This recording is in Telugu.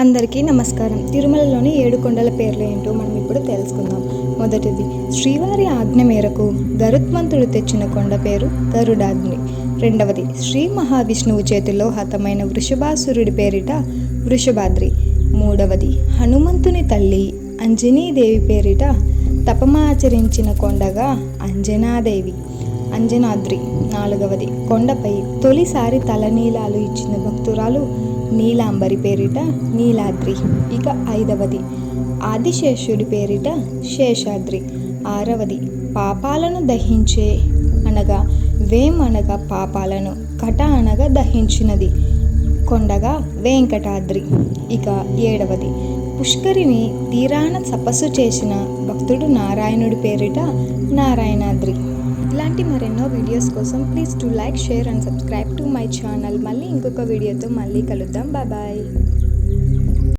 అందరికీ నమస్కారం. తిరుమలలోని ఏడు కొండల పేర్లు ఏంటో మనం ఇప్పుడు తెలుసుకుందాం. మొదటిది శ్రీవారి ఆజ్ఞ మేరకు గరుత్మంతుడు తెచ్చిన కొండ పేరు గరుడాగ్ని రెండవది శ్రీ మహావిష్ణువు చేతిలో హతమైన వృషభాసురుడి పేరిట వృషభాద్రి. మూడవది హనుమంతుని తల్లి అంజనీదేవి పేరిట తపమాచరించిన కొండగా అంజనాదేవి. అంజనాద్రి. నాలుగవది కొండపై తొలిసారి తలనీలాలు ఇచ్చిన భక్తురాలు నీలాంబరి పేరిట నీలాద్రి. ఇక ఐదవది ఆదిశేషుడి పేరిట శేషాద్రి. ఆరవది పాపాలను దహించే అనగా వేం అనగా పాపాలను కట అనగా దహించినది కొండగా వెంకటాద్రి. ఇక ఏడవది పుష్కరిని తీరాన తపస్సు చేసిన భక్తుడు నారాయణుడి పేరిట నారాయణాద్రి. ఇలాంటి మరెన్నో వీడియోస్ కోసం please to like share and subscribe to my channel. మళ్ళీ ఇంకొక వీడియోతో మళ్ళీ కలుద్దాం. బాయ్.